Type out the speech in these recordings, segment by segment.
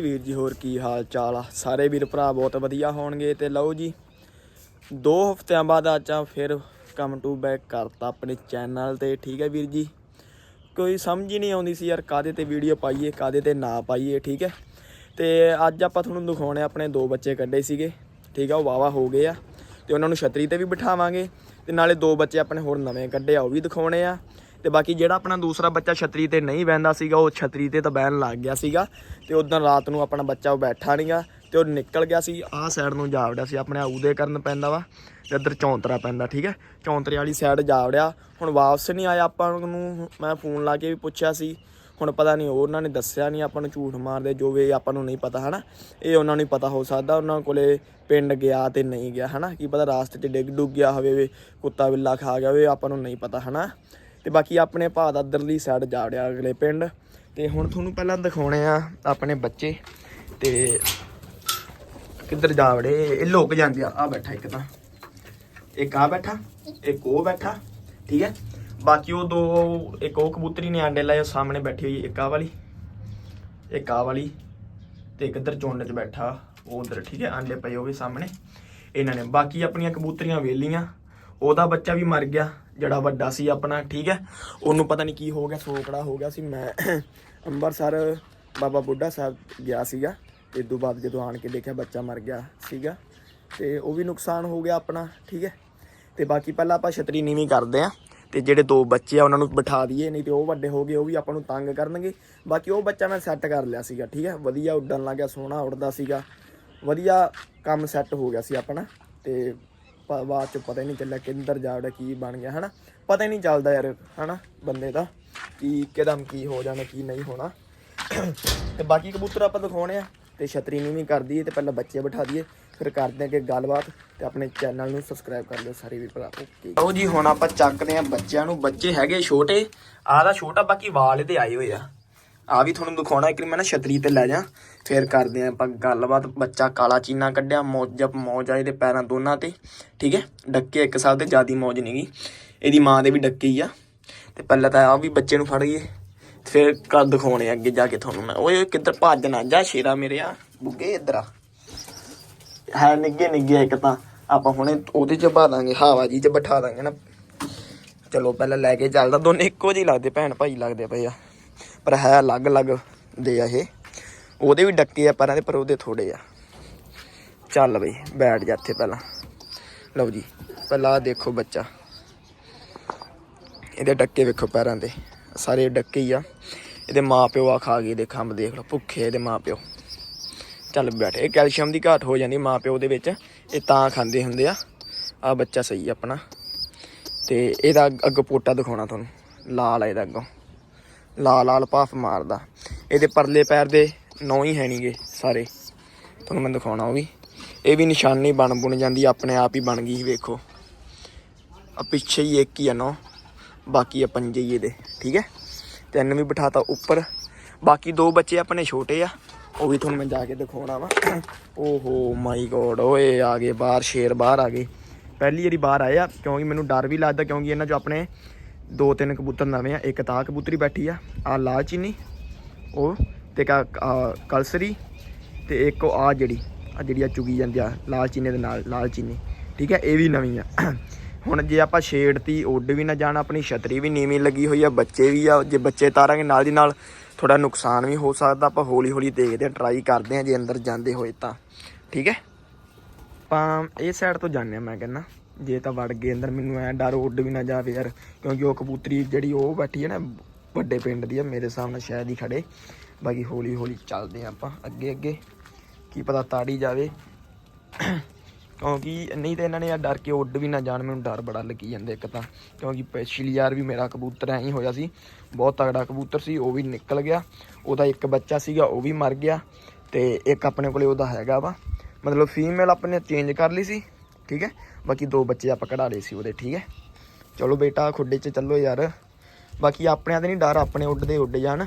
ਵੀਰ ਜੀ, ਹੋਰ ਕੀ ਹਾਲ ਚਾਲ ਆ? ਸਾਰੇ ਵੀਰ ਭਰਾ ਬਹੁਤ ਵਧੀਆ ਹੋਣਗੇ ਤੇ ਲਓ ਜੀ, ਦੋ ਹਫ਼ਤਿਆਂ ਬਾਅਦ ਅੱਜ ਆ ਫਿਰ ਕਮ ਟੂ ਬੈਕ ਕਰਤਾ ਆਪਣੇ ਚੈਨਲ ਤੇ, ਠੀਕ ਹੈ ਵੀਰ ਜੀ? ਕੋਈ ਸਮਝ ਹੀ ਨਹੀਂ ਆਉਂਦੀ ਸੀ ਯਾਰ ਕਾਦੇ ਤੇ ਵੀਡੀਓ ਪਾਈਏ ਕਾਦੇ ਤੇ ਨਾ ਪਾਈਏ, ਠੀਕ ਹੈ? ਤੇ ਅੱਜ ਆਪਾਂ ਤੁਹਾਨੂੰ ਦਿਖਾਉਣੇ ਆਪਣੇ ਦੋ ਬੱਚੇ ਕੱਢੇ ਸੀਗੇ, ਠੀਕ ਆ, ਉਹ ਵਾਵਾ ਹੋ ਗਏ ਆ, ਤੇ ਉਹਨਾਂ ਨੂੰ ਛਤਰੀ ਤੇ ਵੀ ਬਿਠਾਵਾਂਗੇ, ਤੇ ਨਾਲੇ ਦੋ ਬੱਚੇ ਆਪਣੇ ਹੋਰ ਨਵੇਂ ਕੱਢੇ ਆ, ਉਹ ਵੀ ਦਿਖਾਉਣੇ ਆ। ਤੇ ਬਾਕੀ ਜਿਹੜਾ ਆਪਣਾ ਦੂਸਰਾ ਬੱਚਾ ਛਤਰੀ ਤੇ ਨਹੀਂ ਬਹਿੰਦਾ ਸੀਗਾ, ਉਹ ਛਤਰੀ ਤੇ ਤਾਂ ਬਹਿਣ ਲੱਗ ਗਿਆ ਸੀਗਾ ਤੇ ਉਦੋਂ ਰਾਤ ਨੂੰ ਆਪਣਾ ਬੱਚਾ ਉਹ ਬੈਠਾ ਨਹੀਂਗਾ ਤੇ ਉਹ ਨਿਕਲ ਗਿਆ ਸੀ, ਆਹ ਸਾਈਡ ਨੂੰ ਜਾ ਵੜਿਆ ਸੀ, ਆਪਣੇ ਆਉਦੇ ਕਰਨ ਪੈਂਦਾ ਵਾ ਤੇ ਇੱਧਰ ਚੌਂਤਰਾ ਪੈਂਦਾ, ਠੀਕ ਹੈ? ਚੌਂਤਰੇ ਵਾਲੀ ਸਾਈਡ ਜਾ ਵੜਿਆ, ਹੁਣ ਵਾਪਸ ਨਹੀਂ ਆਇਆ ਆਪਾਂ ਨੂੰ, ਮੈਂ ਫੋਨ ਲਾ ਕੇ ਵੀ ਪੁੱਛਿਆ ਸੀ, ਹੁਣ ਪਤਾ ਨਹੀਂ ਉਹਨਾਂ ਨੇ ਦੱਸਿਆ ਨਹੀਂ ਆਪਾਂ ਨੂੰ ਝੂਠ ਮਾਰਦੇ, ਜੋ ਵੀ ਆਪਾਂ ਨੂੰ ਨਹੀਂ ਪਤਾ, ਹਨਾ? ਇਹ ਉਹਨਾਂ ਨੂੰ ਪਤਾ ਹੋ ਸਕਦਾ, ਉਹਨਾਂ ਕੋਲੇ ਪਿੰਡ ਗਿਆ ਤੇ ਨਹੀਂ ਗਿਆ, ਹਨਾ? ਕੀ ਪਤਾ ਰਾਸਤੇ 'ਚ ਡਿੱਗ ਡੁੱਗ ਗਿਆ ਹੋਵੇ, ਕੁੱਤਾ ਬਿੱਲਾ ਖਾ ਗਿਆ ਹੋਵੇ, ਆਪਾਂ ਨੂੰ ਨਹੀਂ ਪਤਾ, ਹਨਾ? ਤੇ ਬਾਕੀ ਆਪਣੇ ਭਾ ਦਾ ਇੱਧਰਲੀ ਸਾਈਡ ਜਾ ਵੜਿਆ ਅਗਲੇ ਪਿੰਡ। ਤੇ ਹੁਣ ਤੁਹਾਨੂੰ ਪਹਿਲਾਂ ਦਿਖਾਉਣੇ ਆ ਆਪਣੇ ਬੱਚੇ। ਤੇ ਕਿੱਧਰ ਜਾ ਵੜੇ? ਇਹ ਲੋਕ ਜਾਂਦੇ ਆ। ਆ ਬੈਠਾ ਇੱਕ ਤਾਂ। ਇੱਕ ਆ ਬੈਠਾ, ਇੱਕ ਉਹ ਬੈਠਾ, ਠੀਕ ਹੈ? ਬਾਕੀ ਉਹ ਦੋ, ਇੱਕ ਉਹ ਕਬੂਤਰੀ ਨੇ ਆਂਡੇ ਲਾਏ ਸਾਹਮਣੇ ਬੈਠੀ ਹੋਈ, ਇੱਕ ਆ ਵਾਲੀ, ਇੱਕ ਆ ਵਾਲੀ, ਤੇ ਇੱਕ ਇੱਧਰ ਚੁੰਡ 'ਚ ਬੈਠਾ, ਉਹ ਉਧਰ, ਠੀਕ ਹੈ? ਆਂਡੇ ਪਏ ਉਹ ਵੀ ਸਾਹਮਣੇ। ਇਹਨਾਂ ਨੇ ਬਾਕੀ ਆਪਣੀਆਂ ਕਬੂਤਰੀਆਂ ਵੇਲੀਆਂ। ਉਹਦਾ ਬੱਚਾ ਵੀ ਮਰ ਗਿਆ। ਜਿਹੜਾ ਵੱਡਾ ਸੀ ਆਪਣਾ, ਠੀਕ ਹੈ? ਉਹਨੂੰ ਪਤਾ ਨਹੀਂ ਕੀ ਹੋ ਗਿਆ ਸੋਕੜਾ ਹੋ ਗਿਆ ਸੀ। ਮੈਂ ਅੰਮ੍ਰਿਤਸਰ ਬਾਬਾ ਬੁੱਢਾ ਸਾਹਿਬ ਗਿਆ ਸੀਗਾ। ਤੇ ਤੋਂ ਬਾਅਦ ਜਦੋਂ ਆਣ ਕੇ ਦੇਖਿਆ ਬੱਚਾ ਮਰ ਗਿਆ ਸੀਗਾ। ਤੇ ਉਹ ਵੀ ਨੁਕਸਾਨ ਹੋ ਗਿਆ ਆਪਣਾ, ਠੀਕ ਹੈ? ਤੇ ਬਾਕੀ ਪਹਿਲਾਂ ਆਪਾਂ ਛਤਰੀ ਨੀਵੀਂ ਕਰਦੇ ਆ ਤੇ ਜਿਹੜੇ ਦੋ ਬੱਚੇ ਆ, ਉਹਨਾਂ ਨੂੰ ਬਿਠਾ ਦਈਏ, ਨਹੀਂ ਤੇ ਉਹ ਵੱਡੇ ਹੋ ਗਏ, ਉਹ ਵੀ ਆਪਾਂ ਨੂੰ ਤੰਗ ਕਰਨਗੇ। ਬਾਕੀ ਉਹ ਬੱਚਾ ਮੈਂ ਸੈੱਟ ਕਰ ਲਿਆ ਸੀਗਾ, ਠੀਕ ਹੈ? ਵਧੀਆ ਉੱਡਣ ਲੱਗਿਆ ਸੋਹਣਾ ਉੱਡਦਾ ਸੀਗਾ। ਵਧੀਆ ਕੰਮ ਸੈੱਟ ਹੋ ਗਿਆ ਸੀ ਆਪਣਾ। ਤੇ ਬਾਅਦ ਚ ਪਤਾ ਹੀ ਨਹੀਂ ਚੱਲਿਆ ਕਿੰਦਰ ਜਾ ਵੜਿਆ ਕੀ ਬਣ ਗਿਆ, ਹਨਾ? ਪਤਾ ਹੀ ਨਹੀਂ ਚੱਲਦਾ ਯਾਰ, ਹਨਾ, ਬੰਦੇ ਦਾ, ਕੀ ਕਿਦਮ ਕੀ ਹੋ ਜਾਣਾ, ਕੀ ਨਹੀਂ ਹੋਣਾ। ਤੇ ਬਾਕੀ ਕਬੂਤਰ ਆਪਾਂ ਦਿਖਾਉਣੇ ਆ, ਤੇ ਛਤਰੀ ਨੀਵੀਂ ਕਰ ਦਈਏ, ਤੇ ਪਹਿਲਾਂ ਬੱਚੇ ਬਿਠਾ ਦਈਏ, ਫਿਰ ਕਰਦੇ ਆ ਕਿ ਗੱਲਬਾਤ, ਤੇ ਆਪਣੇ ਚੈਨਲ ਨੂੰ ਸਬਸਕ੍ਰਾਈਬ ਕਰ ਲਿਓ ਸਾਰੇ ਵੀ ਭਰਾ। ਓਕੇ। ਲਓ ਜੀ, ਹੁਣ ਆਪਾਂ ਚੱਕਦੇ ਆ ਬੱਚਿਆਂ ਨੂੰ, ਬੱਚੇ ਹੈਗੇ ਛੋਟੇ, ਆਹ ਦਾ ਛੋਟਾ, ਬਾਕੀ ਵਾਲ ਇਹਦੇ ਆਏ ਹੋਏ ਆ। ਆ ਵੀ ਤੁਹਾਨੂੰ ਦਿਖਾਉਣਾ, ਇੱਕ ਵਾਰੀ ਮੈਂ ਨਾ ਛਤਰੀ ਤੇ ਲੈ ਜਾ, ਫੇਰ ਕਰਦੇ ਆ ਆਪਾਂ ਗੱਲਬਾਤ। ਬੱਚਾ ਕਾਲਾ ਚੀਨਾ ਕੱਢਿਆ, ਮੌਜਬ ਮੌਜ ਆ ਇਹਦੇ ਪੈਰਾਂ ਦੋਨਾਂ ਤੇ, ਠੀਕ ਹੈ? ਡੱਕੇ ਇੱਕ ਸਾਲ ਤੇ ਜਿਆਦੀ ਮੌਜ ਨਹੀਂਗੀ ਇਹਦੀ ਮਾਂ ਦੇ ਵੀ ਡੱਕੇ ਹੀ ਆ। ਤੇ ਪਹਿਲਾਂ ਤਾਂ ਆ ਵੀ ਬੱਚੇ ਨੂੰ ਫੜ ਗਏ। ਫਿਰ ਕਰ ਦਿਖਾਉਣੇ ਆ ਅੱਗੇ ਜਾ ਕੇ ਤੁਹਾਨੂੰ ਮੈਂ। ਓਏ ਕਿੱਧਰ ਭੱਜ ਨਾ ਜਾ ਸ਼ੇਰਾ ਮੇਰੇ ਆ। ਬੁੱਗੇ, ਇੱਧਰ ਆ। ਹੈ ਨਿੱਗੇ ਨਿੱਗੇ ਇੱਕ ਤਾਂ। ਆਪਾਂ ਹੁਣੇ ਉਹਦੇ ਚ ਪਾ ਦਾਂਗੇ, ਹਾਵਾ ਜੀ ਚ ਬਿਠਾ ਦਾਂਗੇ ਨਾ। ਚਲੋ, ਪਹਿਲਾਂ ਲੈ ਕੇ ਚੱਲਦਾ। ਦੋਨੇ ਇੱਕੋ ਜਿਹੇ ਲੱਗਦੇ, ਭੈਣ ਭਾਈ ਲੱਗਦੇ ਪਏ ਆ। ਪਰ ਹੈ ਅਲੱਗ-ਅਲੱਗ ਦੇ ਆ ਇਹ। ਉਹਦੇ ਵੀ ਡੱਕੇ ਆ ਪਰਾਂ ਦੇ, ਪਰ ਉਹਦੇ ਥੋੜੇ ਆ। ਚੱਲ ਬਈ, ਬੈਠ ਜਾ ਇੱਥੇ ਪਹਿਲਾਂ। ਲਓ ਜੀ, ਪਹਿਲਾਂ ਆਹ ਦੇਖੋ ਬੱਚਾ। ਇਹਦੇ ਡੱਕੇ ਵੇਖੋ ਪੈਰਾਂ ਦੇ। ਸਾਰੇ ਡੱਕੇ ਹੀ ਆ। ਇਹਦੇ ਮਾਪਿਓ ਆ ਖਾ ਗਏ ਦੇ ਖੰਭ ਦੇਖ ਲਓ, ਭੁੱਖੇ ਇਹਦੇ ਮਾਪਿਓ। ਚੱਲ ਬੈਠ, ਇਹ ਕੈਲਸ਼ੀਅਮ ਦੀ ਘਾਟ ਹੋ ਜਾਂਦੀ ਮਾਪਿਓ ਦੇ ਵਿੱਚ। ਇਹ ਤਾਂ ਖਾਂਦੇ ਹੁੰਦੇ ਆ। ਆ ਬੱਚਾ ਸਹੀ ਆ ਆਪਣਾ। ਤੇ ਇਹਦਾ ਅੱਗ- ਅੱਗੋਂ ਪੋਟਾ ਦਿਖਾਉਣਾ ਤੁਹਾਨੂੰ। ਲਾਲ ਆ ਇਹਦਾ ਅੱਗੋਂ। ਲਾਲ ਲਾਲ ਭਾਫ ਮਾਰਦਾ। ਇਹਦੇ ਪਰਲੇ ਪੈਰ ਦੇ ਨੌ ਹੀ ਹੈ ਨਹੀਂਗੇ ਸਾਰੇ। ਤੁਹਾਨੂੰ ਮੈਂ ਦਿਖਾਉਣਾ ਉਹ ਵੀ। ਇਹ ਵੀ ਨਿਸ਼ਾਨੀ ਬਣ ਬੁਣ ਜਾਂਦੀ, ਆਪਣੇ ਆਪ ਹੀ ਬਣ ਗਈ ਵੇਖੋ। ਆ ਪਿੱਛੇ ਹੀ ਇੱਕ ਹੀ ਆ ਨੌ ਬਾਕੀ ਆ ਪੰਜੇ ਹੀ ਇਹਦੇ, ਠੀਕ ਹੈ? ਤਿੰਨ ਵੀ ਬਿਠਾਤਾ ਉੱਪਰ। ਬਾਕੀ ਦੋ ਬੱਚੇ ਆਪਣੇ ਛੋਟੇ ਆ, ਉਹ ਵੀ ਤੁਹਾਨੂੰ ਮੈਂ ਜਾ ਕੇ ਦਿਖਾਉਣਾ ਵਾ। ਓਹੋ, ਮਾਈ ਗੋਡ, ਓਏ, ਆ ਗਏ ਬਾਹਰ, ਸ਼ੇਰ ਬਾਹਰ ਆ ਗਏ। ਪਹਿਲੀ ਵਾਰੀ ਬਾਹਰ ਆਏ ਆ, ਕਿਉਂਕਿ ਮੈਨੂੰ ਡਰ ਵੀ ਲੱਗਦਾ, ਕਿਉਂਕਿ ਇਹਨਾਂ ਚੋਂ ਆਪਣੇ ਦੋ ਤਿੰਨ ਕਬੂਤਰ ਨਵੇਂ ਆ, ਇੱਕ ਤਾਂ ਕਬੂਤਰੀ ਬੈਠੀ ਆ ਆ ਲਾਲ ਚੀਨੀ, ਉਹ ਤੇ ਕਲਸਰੀ ਤੇ ਇੱਕ ਆ ਜਿਹੜੀ ਆ ਜਿਹੜੀ ਆ ਚੁਗੀ ਜਾਂਦੀ ਆ, ਲਾਲ ਚੀਨੇ ਦੇ ਨਾਲ, ਲਾਲ ਚੀਨੀ, ਠੀਕ ਹੈ ਇਹ ਵੀ ਨਵੀਂ ਆ। ਹੁਣ ਜੇ ਆਪਾਂ ਛੇੜਤੀ ਉੱਡ ਵੀ ਨਾ ਜਾਣ, ਆਪਣੀ ਛਤਰੀ ਵੀ ਨੀਵੀਂ ਲੱਗੀ ਹੋਈ ਆ, ਬੱਚੇ ਵੀ ਆ, ਜੇ ਬੱਚੇ ਤਾਰਾਂਗੇ ਨਾਲ ਦੀ ਨਾਲ ਥੋੜਾ ਨੁਕਸਾਨ ਵੀ ਹੋ ਸਕਦਾ, ਆਪਾਂ ਹੌਲੀ ਹੌਲੀ ਦੇਖਦੇ ਆ ਟਰਾਈ ਕਰਦੇ ਆ, ਜੇ ਅੰਦਰ ਜਾਂਦੇ ਹੋਏ ਤਾਂ, ਠੀਕ ਹੈ? ਆਪਾਂ ਇਹ ਸਾਈਡ ਤੋਂ ਜਾਂਦੇ ਆ, ਮੈਂ ਕਹਿੰਦਾ। ਜੇ ਤਾਂ ਵੜ ਗਏ ਅੰਦਰ, ਮੈਨੂੰ ਐ ਡਰ ਉੱਡ ਵੀ ਨਾ ਜਾਵੇ ਯਾਰ। ਕਿਉਂਕਿ ਉਹ ਕਬੂਤਰੀ ਜਿਹੜੀ ਉਹ ਬੈਠੀ ਹੈ ਨਾ, ਵੱਡੇ ਪਿੰਡ ਦੀ ਆ, ਮੇਰੇ ਹਿਸਾਬ ਨਾਲ ਸ਼ਾਇਦ ਹੀ ਖੜੇ। ਬਾਕੀ ਹੌਲੀ ਹੌਲੀ ਚੱਲਦੇ ਆ ਆਪਾਂ ਅੱਗੇ ਅੱਗੇ। ਕੀ ਪਤਾ ਤਾੜੀ ਜਾਵੇ। ਕਿਉਂਕਿ ਨਹੀਂ ਤਾਂ ਇਹਨਾਂ ਨੇ ਆ ਡਰ ਕੇ ਉੱਡ ਵੀ ਨਾ ਜਾਣ, ਮੈਨੂੰ ਡਰ ਬੜਾ ਲੱਗੀ ਜਾਂਦਾ ਇੱਕ ਤਾਂ। ਕਿਉਂਕਿ ਪਿਛਲੀ ਯਾਰ ਵੀ ਮੇਰਾ ਕਬੂਤਰ ਐਂ ਹੀ ਹੋਇਆ ਸੀ। ਬਹੁਤ ਤਗੜਾ ਕਬੂਤਰ ਸੀ, ਉਹ ਵੀ ਨਿਕਲ ਗਿਆ। ਉਹਦਾ ਇੱਕ ਬੱਚਾ ਸੀਗਾ, ਉਹ ਵੀ ਮਰ ਗਿਆ। ਤੇ ਇੱਕ ਆਪਣੇ ਕੋਲੇ ਉਹਦਾ ਹੈਗਾ ਵਾ। ਮਤਲਬ ਫੀਮੇਲ ਆਪਣੇ ਚੇਂਜ ਕਰ ਲਈ ਸੀ, ਠੀਕ ਹੈ। ਬਾਕੀ ਦੋ ਬੱਚੇ ਆਪਾਂ ਕਢਾ ਲਏ ਸੀ ਉਹਦੇ, ਠੀਕ ਹੈ? ਚਲੋ ਬੇਟਾ, ਖੁੱਡੇ 'ਚ ਚੱਲੋ ਯਾਰ। ਬਾਕੀ ਆਪਣਿਆਂ ਤੇ ਨਹੀਂ ਡਰ, ਆਪਣੇ ਉੱਡਦੇ ਉੱਡ ਜਾਣ।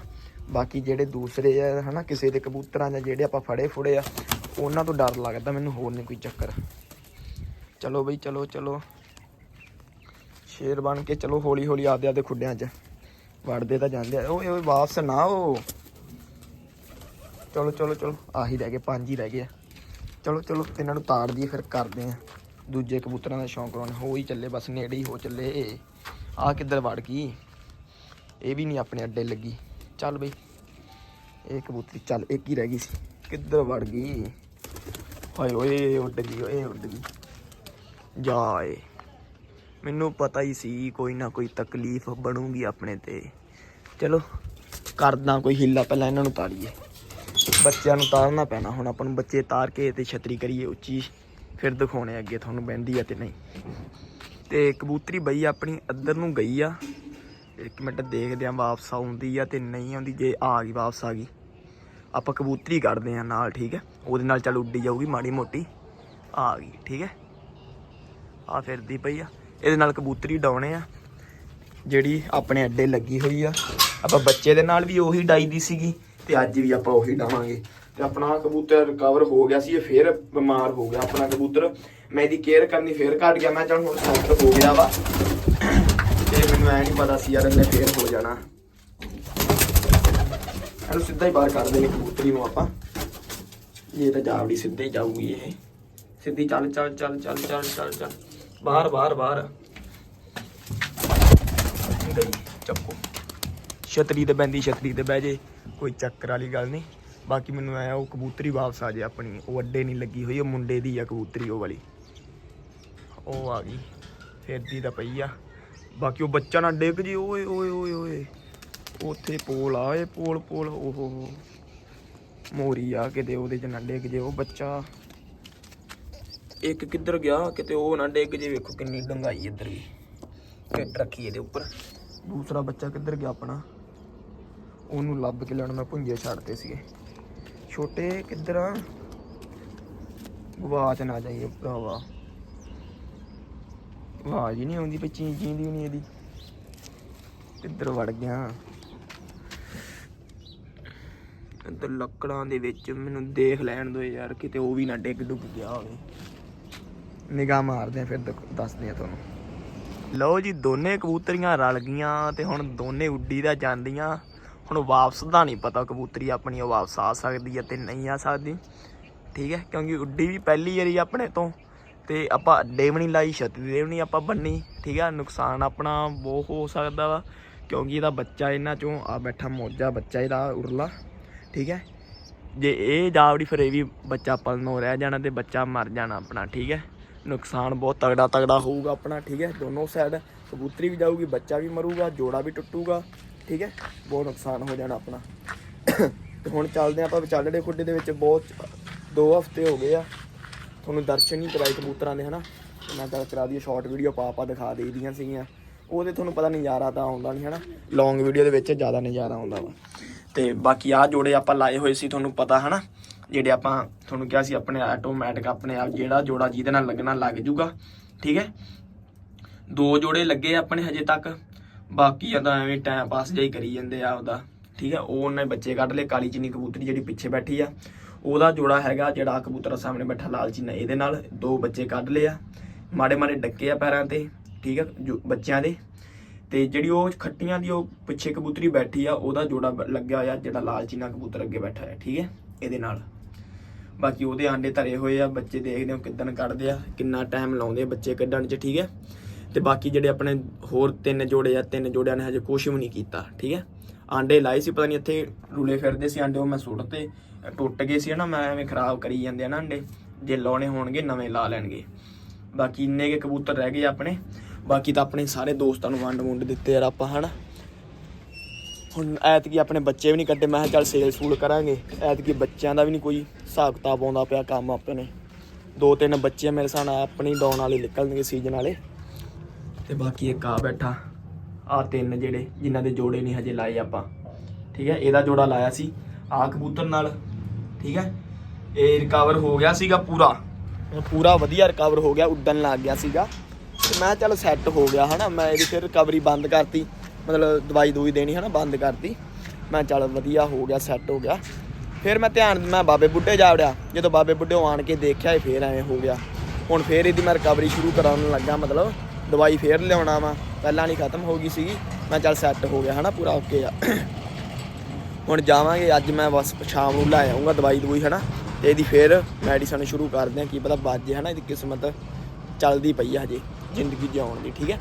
ਬਾਕੀ ਜਿਹੜੇ ਦੂਸਰੇ ਆ, ਹਨਾ, ਕਿਸੇ ਦੇ ਕਬੂਤਰਾਂ ਜਾਂ ਜਿਹੜੇ ਆਪਾਂ ਫੜੇ ਫੁੜੇ ਆ, ਉਹਨਾਂ ਤੋਂ ਡਰ ਲੱਗਦਾ, ਮੈਨੂੰ ਹੋਰ ਨਹੀਂ ਕੋਈ ਚੱਕਰ। ਚਲੋ ਬਈ, ਚਲੋ ਚਲੋ। ਸ਼ੇਰ ਬਣ ਕੇ, ਚਲੋ ਹੌਲੀ ਹੌਲੀ ਆਪਦੇ ਆਪਦੇ ਖੁੱਡਿਆਂ 'ਚ ਵੜਦੇ ਤਾਂ ਜਾਂਦੇ ਆ। ਓਏ ਓਏ, ਵਾਪਸ ਨਾ ਉਹ ਚਲੋ ਚਲੋ ਚਲੋ, ਆਹੀ ਰਹਿ ਗਏ, ਪੰਜ ਹੀ ਰਹਿ ਗਏ ਆ। ਚਲੋ ਚਲੋ, ਇਹਨਾਂ ਨੂੰ ਤਾੜ ਦਈਏ, ਫਿਰ ਕਰਦੇ ਆ। ਦੂਜੇ ਕਬੂਤਰਾਂ ਦਾ ਸ਼ੌਂਕ ਕਰਾਉਣ ਹੋ ਹੀ ਚੱਲੇ, ਬਸ ਨੇੜੇ ਹੀ ਹੋ ਚੱਲੇ। ਆ ਕਿੱਧਰ ਵੜ ਗਈ? ਇਹ ਵੀ ਨਹੀਂ ਆਪਣੇ ਅੱਡੇ ਲੱਗੀ। ਚੱਲ ਬਈ, ਇਹ ਕਬੂਤਰੀ ਚੱਲ, ਇੱਕ ਹੀ ਰਹਿ ਗਈ ਸੀ। ਕਿੱਧਰ ਵੜ ਗਈ? ਹਾਏ ਓਏ, ਉੱਡ ਗਈ, ਓਏ, ਉੱਡ ਗਈ। ਜਾਏ ਮੈਨੂੰ ਪਤਾ ਹੀ ਸੀ, ਕੋਈ ਨਾ ਕੋਈ ਤਕਲੀਫ ਬਣੂਗੀ ਆਪਣੇ ਤੇ। ਚਲੋ, ਕਰਦਾ ਕੋਈ ਹਿੱਲਾ, ਪਹਿਲਾਂ ਇਹਨਾਂ ਨੂੰ ਤਾੜੀਏ। ਬੱਚਿਆਂ ਨੂੰ ਤਾਰਨਾ ਪੈਣਾ ਹੁਣ, ਆਪਾਂ ਨੂੰ ਬੱਚੇ ਤਾਰ ਕੇ ਤੇ ਛਤਰੀ ਕਰੀਏ ਉੱਚੀ। ਫਿਰ ਦਿਖਾਉਣੇ ਅੱਗੇ ਤੁਹਾਨੂੰ ਬਹਿੰਦੀ ਆ ਤੇ ਨਹੀਂ। ਤੇ ਕਬੂਤਰੀ ਬਈ ਆਪਣੀ ਅੱਧਰ ਨੂੰ ਗਈ ਆ। ਇੱਕ ਮਿੰਟ ਦੇਖਦੇ ਆ ਵਾਪਸ ਆਉਂਦੀ ਆ ਤੇ ਨਹੀਂ ਆਉਂਦੀ, ਜੇ ਆ ਗਈ ਵਾਪਸ ਆ ਗਈ। ਆਪਾਂ ਕਬੂਤਰੀ ਕੱਢਦੇ ਆ ਨਾਲ, ਠੀਕ ਹੈ ਉਹਦੇ ਨਾਲ ਚੱਲ ਉੱਡੀ ਜਾਊਗੀ ਮਾੜੀ ਮੋਟੀ। ਆ ਗਈ, ਠੀਕ ਹੈ ਆ ਫਿਰਦੀ ਪਈ ਆ। ਇਹਦੇ ਨਾਲ ਕਬੂਤਰੀ ਡਾਉਣੇ ਆ। ਜਿਹੜੀ ਆਪਣੇ ਅੱਡੇ ਲੱਗੀ ਹੋਈ ਆ। ਆਪਾਂ ਬੱਚੇ ਦੇ ਨਾਲ ਵੀ ਉਹੀ ਡਾਈ ਦੀ ਸੀਗੀ ਤੇ ਅੱਜ ਵੀ ਆਪਾਂ ਉਹੀ ਡਾਵਾਂਗੇ। ਤੇ ਆਪਣਾ ਕਬੂਤਰ ਰਿਕਵਰ ਹੋ ਗਿਆ ਸੀ, ਇਹ ਫੇਰ ਬਿਮਾਰ ਹੋ ਗਿਆ ਆਪਣਾ ਕਬੂਤਰ। ਮੈਂ ਇਹਦੀ ਕੇਅਰ ਕਰਨੀ ਫੇਰ ਘਟ ਗਿਆ, ਮੈਂ ਚੱਲ ਹੁਣ ਸੈੱਟ ਹੋ ਗਿਆ ਵਾ। ਤੇ ਮੈਨੂੰ ਐ ਨਹੀਂ ਪਤਾ ਸੀ ਯਾਰ ਇਹਨੇ ਫੇਰ ਹੋ ਜਾਣਾ। ਇਹਨੂੰ ਸਿੱਧਾ ਹੀ ਬਾਹਰ ਕੱਢ ਦੇਣੀ ਕਬੂਤਰੀ ਨੂੰ ਆਪਾਂ। ਇਹ ਤਾਂ ਜਾਵੜੀ ਸਿੱਧੇ ਹੀ ਜਾਊਗੀ ਇਹ। ਸਿੱਧੀ ਚੱਲ ਚੱਲ ਚੱਲ ਚੱਲ ਚੱਲ ਚੱਲ ਚੱਲ। ਬਾਹਰ ਬਾਹਰ ਬਾਹਰ। ਗਈ ਚੱਕੋ। ਛਤਰੀ ਤੇ ਬੈੰਦੀ ਛਤਰੀ ਤੇ ਬਹਿ ਜੇ। ਕੋਈ ਚੱਕਰ ਵਾਲੀ ਗੱਲ ਨਹੀਂ ਬਾਕੀ ਮੈਨੂੰ ਆਇਆ ਉਹ ਕਬੂਤਰੀ ਵਾਪਸ ਆ ਜੇ ਆਪਣੀ, ਉਹ ਅੱਡੇ ਨਹੀਂ ਲੱਗੀ ਹੋਈ, ਉਹ ਮੁੰਡੇ ਦੀ ਆ ਕਬੂਤਰੀ ਉਹ ਵਾਲੀ। ਉਹ ਆ ਗਈ ਫਿਰਦੀ ਤਾਂ ਪਈ ਆ। ਬਾਕੀ ਉਹ ਬੱਚਾ ਨਾ ਡਿੱਗ ਜੀ, ਓਏ ਓਏ ਓਏ ਓਏ। ਉੱਥੇ ਪੋਲ ਆ ਇਹ ਪੋਲ ਪੋਲ, ਓਹੋ। ਮੋਰੀ ਆ, ਕਿਤੇ ਉਹਦੇ ਚ ਨਾ ਡਿੱਗ ਜੇ ਉਹ ਬੱਚਾ। ਇੱਕ ਕਿੱਧਰ ਗਿਆ, ਕਿਤੇ ਉਹ ਨਾ ਡਿੱਗ ਜੇ, ਵੇਖੋ ਕਿੰਨੀ ਡੰਗਾਈ ਇੱਧਰ ਵੀ। ਕਿੱਟ ਰੱਖੀ ਇਹਦੇ ਉੱਪਰ। ਦੂਸਰਾ ਬੱਚਾ ਕਿੱਧਰ ਗਿਆ ਆਪਣਾ? ਉਹਨੂੰ ਲੱਭ ਕੇ ਲੈਣ, ਮੈਂ ਭੁੰਜੇ ਛੱਡਤੇ ਸੀਗੇ। ਛੋਟੇ, ਕਿੱਧਰ ਆ? ਗਵਾਚ ਨਾ ਜਾਈਏ ਭਰਾਵਾ। ਆਵਾਜ਼ ਹੀ ਨਹੀਂ ਆਉਂਦੀ ਪਈ ਚੀਂ ਚੀਂ ਦੀ ਨਹੀਂ ਇਹਦੀ। ਕਿੱਧਰ ਵੜ ਗਿਆ? ਇੱਧਰ ਲੱਕੜਾਂ ਦੇ ਵਿੱਚ ਮੈਨੂੰ ਦੇਖ ਲੈਣ ਦਿਓ ਯਾਰ, ਕਿਤੇ ਉਹ ਵੀ ਨਾ ਡਿੱਗ ਡੁੱਗ ਗਿਆ ਹੋਵੇ। ਨਿਗਾਹ ਮਾਰਦੇ ਆ, ਫਿਰ ਦੱਸਦੇ ਆ ਤੁਹਾਨੂੰ। ਲਓ ਜੀ, ਦੋਨੇ ਕਬੂਤਰੀਆਂ ਰਲ ਗਈਆਂ ਤੇ ਹੁਣ ਦੋਨੇ ਉੱਡੀ ਦਾ ਜਾਂਦੀਆਂ। ਹੁਣ ਵਾਪਸ ਦਾ ਨਹੀਂ ਪਤਾ, ਕਬੂਤਰੀ ਆਪਣੀ ਉਹ ਵਾਪਸ ਆ ਸਕਦੀ ਹੈ ਤੇ ਨਹੀਂ ਆ ਸਕਦੀ। ਠੀਕ ਹੈ, ਕਿਉਂਕਿ ਉੱਡੀ ਵੀ ਪਹਿਲੀ ਵਾਰੀ ਆਪਣੇ ਤੋਂ ਤੇ ਆਪਾਂ ਅੱਡੇ ਵੀ ਨਹੀਂ ਲਾਈ, ਛੱਤੀ ਦੇ ਵੀ ਨਹੀਂ ਆਪਾਂ ਬੰਨੀ। ਠੀਕ ਹੈ ਨੁਕਸਾਨ ਆਪਣਾ ਬਹੁਤ ਹੋ ਸਕਦਾ ਵਾ, ਕਿਉਂਕਿ ਇਹਦਾ ਬੱਚਾ ਇਹਨਾਂ ਚੋਂ, ਆ ਬੈਠਾ ਮੋਜਾ ਬੱਚਾ ਇਹਦਾ ਉਰਲਾ। ਠੀਕ ਹੈ, ਜੇ ਇਹ ਜਾਵੜੀ ਫਿਰ ਇਹ ਵੀ ਬੱਚਾ ਪਲਨੋਂ ਰਹਿ ਜਾਣਾ ਤੇ ਬੱਚਾ ਮਰ ਜਾਣਾ ਆਪਣਾ, ਠੀਕ ਹੈ। ਨੁਕਸਾਨ ਬਹੁਤ ਤਗੜਾ ਤਗੜਾ ਹੋਊਗਾ ਆਪਣਾ, ਠੀਕ ਹੈ। ਦੋਨੋਂ ਸਾਈਡ ਕਬੂਤਰੀ ਵੀ ਜਾਊਗੀ, ਬੱਚਾ ਵੀ ਮਰੂਗਾ, ਜੋੜਾ ਵੀ ਟੁੱਟੂਗਾ। ਠੀਕ ਹੈ? ਬਹੁਤ ਨੁਕਸਾਨ ਹੋ ਜਾਣਾ ਆਪਣਾ। ਤੇ ਹੁਣ ਚੱਲਦੇ ਹਾਂ ਆਪਾਂ ਵਿਚਾਲੜੇ ਖੁੱਡੇ ਦੇ ਵਿੱਚ ਬਹੁਤ 2 ਹਫ਼ਤੇ ਹੋ ਗਏ ਆ। ਤੁਹਾਨੂੰ ਦਰਸ਼ਨ ਹੀ ਕਰਾਏ ਕਬੂਤਰਾਂ ਦੇ, ਹਨਾ? ਤੇ ਮੈਂ ਤਾਂ ਕਰਾ ਦੀ ਸ਼ਾਰਟ ਵੀਡੀਓ ਪਾ ਪਾ ਦਿਖਾ ਦੇਈਆਂ ਸੀਗੀਆਂ। ਉਹਦੇ ਤੁਹਾਨੂੰ ਪਤਾ ਨਜ਼ਾਰਾ ਤਾਂ ਆਉਂਦਾ ਨਹੀਂ, ਹਨਾ? ਲੌਂਗ ਵੀਡੀਓ ਦੇ ਵਿੱਚ ਜ਼ਿਆਦਾ ਨਜ਼ਾਰਾ ਆਉਂਦਾ ਵਾ। ਤੇ ਬਾਕੀ ਆ ਜੋੜੇ ਆਪਾਂ ਲਾਏ ਹੋਏ ਸੀ, ਤੁਹਾਨੂੰ ਪਤਾ, ਹਨਾ? ਜਿਹੜੇ ਆਪਾਂ ਤੁਹਾਨੂੰ ਕਿਹਾ ਸੀ ਆਪਣੇ ਆਟੋਮੈਟਿਕ ਆਪਣੇ ਆਪ ਜਿਹੜਾ ਜੋੜਾ ਜਿਹਦੇ ਨਾਲ ਲੱਗਣਾ ਲੱਗ ਜੂਗਾ, ਠੀਕ ਹੈ? ਦੋ ਜੋੜੇ ਲੱਗੇ ਆਪਣੇ ਹਜੇ ਤੱਕ। ਬਾਕੀ ਆ ਤਾਂ ਐਵੇਂ ਟਾਈਮ ਪਾਸ ਜਿਹਾ ਕਰੀ ਜਾਂਦੇ ਆ ਉਹਦਾ ਠੀਕ ਹੈ ਉਹ ਉਹਨੇ ਬੱਚੇ ਕੱਢ ਲਏ, ਕਾਲੀ ਚੀਨੀ ਕਬੂਤਰੀ ਜਿਹੜੀ ਪਿੱਛੇ ਬੈਠੀ ਆ। ਉਹਦਾ ਜੋੜਾ ਹੈਗਾ ਜਿਹੜਾ ਕਬੂਤਰ ਸਾਹਮਣੇ ਬੈਠਾ ਲਾਲ ਚੀਨਾ, ਇਹਦੇ ਨਾਲ ਦੋ ਬੱਚੇ ਕੱਢ ਲਏ ਆ। ਮਾੜੇ ਮਾੜੇ ਡੱਕੇ ਆ ਪੈਰਾਂ ਤੇ, ਠੀਕ ਹੈ ਜੋ ਬੱਚਿਆਂ ਦੇ। ਤੇ ਜਿਹੜੀ ਉਹ ਖੱਟੀਆਂ ਦੀ ਉਹ ਪਿੱਛੇ ਕਬੂਤਰੀ ਬੈਠੀ ਆ, ਉਹਦਾ ਜੋੜਾ ਲੱਗਿਆ ਹੋਇਆ ਜਿਹੜਾ ਲਾਲ ਚੀਨਾ ਕਬੂਤਰ ਅੱਗੇ ਬੈਠਾ ਹੈ ਠੀਕ ਹੈ ਇਹਦੇ ਨਾਲ। ਬਾਕੀ ਉਹਦੇ ਆਂਡੇ ਧਰੇ ਹੋਏ ਆ, ਬੱਚੇ ਦੇਖਦੇ ਹੋ ਕਿੱਦਣ ਕੱਢਦੇ ਆ, ਕਿੰਨਾ ਟਾਈਮ ਲਾਉਂਦੇ ਆ ਬੱਚੇ ਕੱਢਣ 'ਚ, ਠੀਕ ਹੈ ਤੇ ਬਾਕੀ ਜਿਹੜੇ ਆਪਣੇ ਹੋਰ ਤਿੰਨ ਜੋੜੇ ਆ, ਤਿੰਨ ਜੋੜਿਆਂ ਨੇ ਹਜੇ ਕੁਝ ਵੀ ਨਹੀਂ ਕੀਤਾ, ਠੀਕ ਹੈ? ਆਂਡੇ ਲਾਏ ਸੀ, ਪਤਾ ਨਹੀਂ ਇੱਥੇ ਰੁਲੇ ਫਿਰਦੇ ਸੀ ਆਂਡੇ, ਉਹ ਮੈਂ ਸੁੱਟਤੇ ਟੁੱਟ ਗਏ ਸੀ ਨਾ ਮੈਂ ਐਵੇਂ ਖਰਾਬ ਕਰੀ ਜਾਂਦੇ ਆ ਨਾ ਆਂਡੇ, ਜੇ ਲਾਉਣੇ ਹੋਣਗੇ ਨਵੇਂ ਲਾ ਲੈਣਗੇ। ਬਾਕੀ ਇੰਨੇ ਕੇ ਕਬੂਤਰ ਰਹਿ ਗਏ ਆਪਣੇ, ਬਾਕੀ ਤਾਂ ਆਪਣੇ ਸਾਰੇ ਦੋਸਤਾਂ ਨੂੰ ਵੰਡ ਵੁੰਡ ਦਿੱਤੇ ਯਾਰ ਆਪਾਂ, ਹਨਾ? ਹੁਣ ਐਤਕੀ ਆਪਣੇ ਬੱਚੇ ਵੀ ਨਹੀਂ ਕੱਢੇ, ਮੈਂ ਕਿਹਾ ਚੱਲ ਸੇਲ ਸੂਲ ਕਰਾਂਗੇ, ਐਤਕੀ ਬੱਚਿਆਂ ਦਾ ਵੀ ਨਹੀਂ ਕੋਈ ਹਿਸਾਬ ਕਿਤਾਬ ਆਉਂਦਾ ਪਿਆ ਕੰਮ ਆਪਣੇ। ਦੋ ਤਿੰਨ ਬੱਚੇ ਆ ਮੇਰੇ ਸਾਨ ਆਪਣੀ ਡਾਉਣ ਵਾਲੇ ਨਿਕਲਣਗੇ ਸੀਜ਼ਨ ਵਾਲੇ। ਤੇ ਬਾਕੀ ਇੱਕ ਆ ਬੈਠਾ। ਆ ਤਿੰਨ ਜਿਹੜੇ, ਜਿਨ੍ਹਾਂ ਦੇ ਜੋੜੇ ਨਹੀਂ ਹਜੇ ਲਾਏ ਆਪਾਂ। ਠੀਕ ਹੈ, ਇਹਦਾ ਜੋੜਾ ਲਾਇਆ ਸੀ ਆ ਕਬੂਤਰ ਨਾਲ। ਠੀਕ ਹੈ, ਇਹ ਰਿਕਵਰ ਹੋ ਗਿਆ ਸੀਗਾ ਪੂਰਾ। ਪੂਰਾ ਵਧੀਆ ਰਿਕਵਰ ਹੋ ਗਿਆ, ਉੱਡਣ ਲੱਗ ਗਿਆ ਸੀਗਾ। ਤੇ ਮੈਂ ਕਿਹਾ ਚੱਲ ਸੈੱਟ ਹੋ ਗਿਆ, ਹਨਾ। ਮੈਂ ਇਹਦੀ ਫਿਰ ਰਿਕਵਰੀ ਬੰਦ ਕਰਤੀ। ਮਤਲਬ ਦਵਾਈ ਦੂਈ ਦੇਣੀ, ਹਨਾ, ਬੰਦ ਕਰਤੀ। ਮੈਂ ਕਿਹਾ ਚੱਲ ਵਧੀਆ ਹੋ ਗਿਆ ਸੈੱਟ ਹੋ ਗਿਆ। ਫਿਰ ਮੈਂ ਧਿਆਨ, ਮੈਂ ਬਾਬੇ ਬੁੱਢੇ ਜਾ ਵੜਿਆ। ਜਦੋਂ ਬਾਬੇ ਬੁੱਢੇ ਆਣ ਕੇ ਦੇਖਿਆ, ਇਹ ਫੇਰ ਐਵੇਂ ਹੋ ਗਿਆ। ਹੁਣ ਫੇਰ ਇਹਦੀ ਮੈਂ ਰਿਕਵਰੀ ਸ਼ੁਰੂ ਕਰਾਉਣ ਲੱਗਾ, ਮਤਲਬ। ਦਵਾਈ ਫੇਰ ਲਿਆਉਣਾ ਵਾ, ਪਹਿਲਾਂ ਨਹੀਂ ਖਤਮ ਹੋ ਗਈ ਸੀਗੀ, ਮੈਂ ਚੱਲ ਸੈੱਟ ਹੋ ਗਿਆ, ਹਨਾ, ਪੂਰਾ ਓਕੇ ਆ। ਹੁਣ ਜਾਵਾਂਗੇ, ਅੱਜ ਮੈਂ ਬਸ ਸ਼ਾਮ ਨੂੰ ਲੈ ਆਉਂਗਾ ਦਵਾਈ ਦਵਾਈ, ਹਨਾ, ਤੇ ਇਹਦੀ ਫੇਰ ਮੈਡੀਸਨ ਸ਼ੁਰੂ ਕਰਦੇ ਆ, ਕੀ ਪਤਾ ਵੱਜ ਬਾਜੇ ਹਨਾ, ਇਹਦੀ ਕਿਸਮਤ ਚੱਲਦੀ ਪਈ ਆ ਹਜੇ, ਜ਼ਿੰਦਗੀ ਜਿਉਣ ਦੀ, ਠੀਕ ਹੈ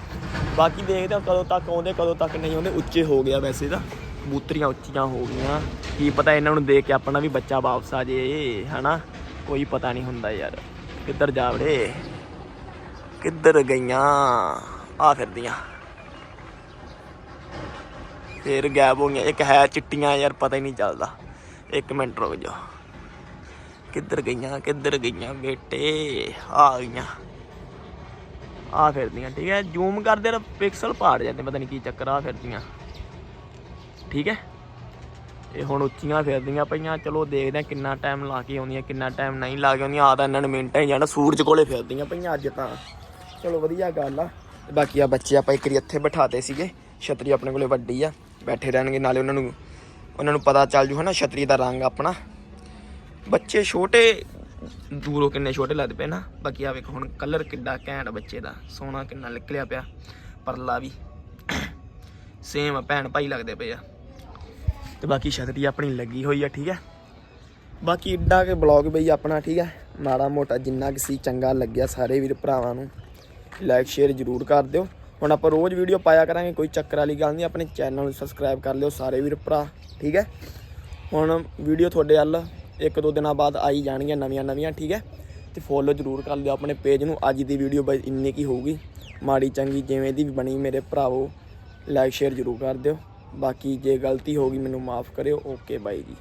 ਬਾਕੀ ਦੇਖਦੇ ਆ ਕਦੋਂ ਤੱਕ ਆਉਂਦੇ, ਕਦੋਂ ਤੱਕ ਨਹੀਂ ਆਉਂਦੇ, ਉੱਚੇ ਹੋ ਗਿਆ ਵੈਸੇ ਤਾਂ ਕਬੂਤਰੀਆਂ ਉੱਚੀਆਂ ਹੋ ਗਈਆਂ, ਕੀ ਪਤਾ ਇਹਨਾਂ ਨੂੰ ਦੇਖ ਕੇ ਆਪਣਾ ਵੀ ਬੱਚਾ ਵਾਪਸ ਆ ਜੇ ਹਨਾ, ਕੋਈ ਪਤਾ ਨਹੀਂ ਹੁੰਦਾ ਯਾਰ, ਕਿੱਧਰ ਜਾ ਵੜੇ। ਕਿੱਧਰ ਗਈਆਂ? ਆ ਫਿਰਦੀਆਂ। ਫੇਰ ਗਾਇਬ ਹੋ ਗਈਆਂ। ਇੱਕ ਹੈ ਚਿੱਟੀਆਂ, ਯਾਰ ਪਤਾ ਹੀ ਨਹੀਂ ਚੱਲਦਾ। ਇੱਕ ਮਿੰਟ ਰੁਕ ਜਾ ਕਿੱਧਰ ਗਈਆਂ? ਕਿੱਧਰ ਗਈਆਂ? ਬੇਟੇ, ਆ ਗਈਆਂ। ਆ ਫਿਰਦੀਆਂ, ਠੀਕ ਹੈ? ਜ਼ੂਮ ਕਰਦੇ ਤਾਂ ਪਿਕਸਲ ਪਾੜ ਜਾਂਦੇ, ਪਤਾ ਨਹੀਂ ਕੀ ਚੱਕਰ ਆ ਫਿਰਦੀਆਂ। ਠੀਕ ਹੈ? ਇਹ ਹੁਣ ਉੱਚੀਆਂ ਫਿਰਦੀਆਂ ਪਈਆਂ। ਚਲੋ ਦੇਖਦੇ ਆ ਕਿੰਨਾ ਟਾਈਮ ਲਾ ਕੇ ਆਉਂਦੀਆਂ, ਕਿੰਨਾ ਟਾਈਮ ਨਹੀਂ ਲਾ ਕੇ ਆਉਂਦੀਆਂ। ਆ ਤਾਂ ਇਹਨਾਂ ਨੇ ਮਿੰਟਾਂ ਹੀ ਜਾਣਾ, ਸੂਰਜ ਕੋਲੇ ਫਿਰਦੀਆਂ ਪਈਆਂ ਅੱਜ ਤਾਂ। ਚਲੋ ਵਧੀਆ ਗੱਲ ਆ। ਤੇ ਬਾਕੀ ਆ ਬੱਚੇ ਆਪਾਂ ਇੱਕ ਵਾਰੀ ਇੱਥੇ ਬਿਠਾਤੇ ਸੀਗੇ, ਛਤਰੀ ਆਪਣੇ ਕੋਲੇ ਵੱਡੀ ਆ, ਬੈਠੇ ਰਹਿਣਗੇ, ਨਾਲੇ ਉਹਨਾਂ ਨੂੰ ਉਹਨਾਂ ਨੂੰ ਪਤਾ ਚੱਲ ਜੂ ਹਨਾ, ਛਤਰੀ ਦਾ ਰੰਗ ਆਪਣਾ। ਬੱਚੇ ਛੋਟੇ, ਦੂਰੋਂ ਕਿੰਨੇ ਛੋਟੇ ਲੱਗਦੇ ਪਏ ਨਾ। ਬਾਕੀ ਆ ਵੇਖੋ ਹੁਣ ਕਲਰ ਕਿੱਡਾ ਘੈਂਟ ਬੱਚੇ ਦਾ, ਸੋਹਣਾ ਕਿੰਨਾ ਨਿਕਲਿਆ ਪਿਆ, ਪਰਲਾ ਵੀ। ਸੇਮ ਭੈਣ ਭਾਈ ਲੱਗਦੇ ਪਏ ਆ। ਤੇ ਬਾਕੀ ਛਤਰੀ ਆਪਣੀ ਲੱਗੀ ਹੋਈ ਆ, ਠੀਕ ਹੈ ਬਾਕੀ ਇੱਡਾ ਕੇ ਬਲੌਗ ਬਈ ਆਪਣਾ, ਠੀਕ ਹੈ ਮਾੜਾ ਮੋਟਾ ਜਿੰਨਾ ਕਿ ਸੀ ਚੰਗਾ ਲੱਗਿਆ ਸਾਰੇ ਵੀਰ ਭਰਾਵਾਂ ਨੂੰ। ਲਾਈਕ, ਸ਼ੇਅਰ ਜਰੂਰ ਕਰ ਦਿਓ। ਹੁਣ ਆਪਾਂ ਰੋਜ਼ ਵੀਡੀਓ ਪਾਇਆ ਕਰਾਂਗੇ, ਕੋਈ ਚੱਕਰ ਵਾਲੀ ਗੱਲ ਨਹੀਂ, ਆਪਣੇ ਚੈਨਲ ਨੂੰ ਸਬਸਕ੍ਰਾਈਬ ਕਰ ਲਿਓ ਸਾਰੇ ਵੀਰ ਭਰਾ, ਠੀਕ ਹੈ? ਹੁਣ ਵੀਡੀਓ ਤੁਹਾਡੇ ਵੱਲ ਇੱਕ ਦੋ ਦਿਨਾਂ ਬਾਅਦ ਆਈ ਜਾਣਗੀਆਂ ਨਵੀਆਂ ਨਵੀਆਂ, ਠੀਕ ਹੈ? ਤੇ ਫੋਲੋ ਜਰੂਰ ਕਰ ਲਿਓ ਆਪਣੇ ਪੇਜ ਨੂੰ। ਅੱਜ ਦੀ ਵੀਡੀਓ ਬਈ ਇੰਨੀ ਕੀ ਹੋਊਗੀ। ਮਾੜੀ ਚੰਗੀ ਜਿਵੇਂ ਦੀ ਵੀ ਬਣੀ ਮੇਰੇ ਭਰਾਵੋ, ਲਾਈਕ, ਸ਼ੇਅਰ ਜਰੂਰ ਕਰ ਦਿਓ। ਬਾਕੀ ਜੇ ਗਲਤੀ ਹੋ ਗਈ, ਮੈਨੂੰ ਮਾਫ ਕਰਿਓ। ਓਕੇ ਬਾਈ ਜੀ।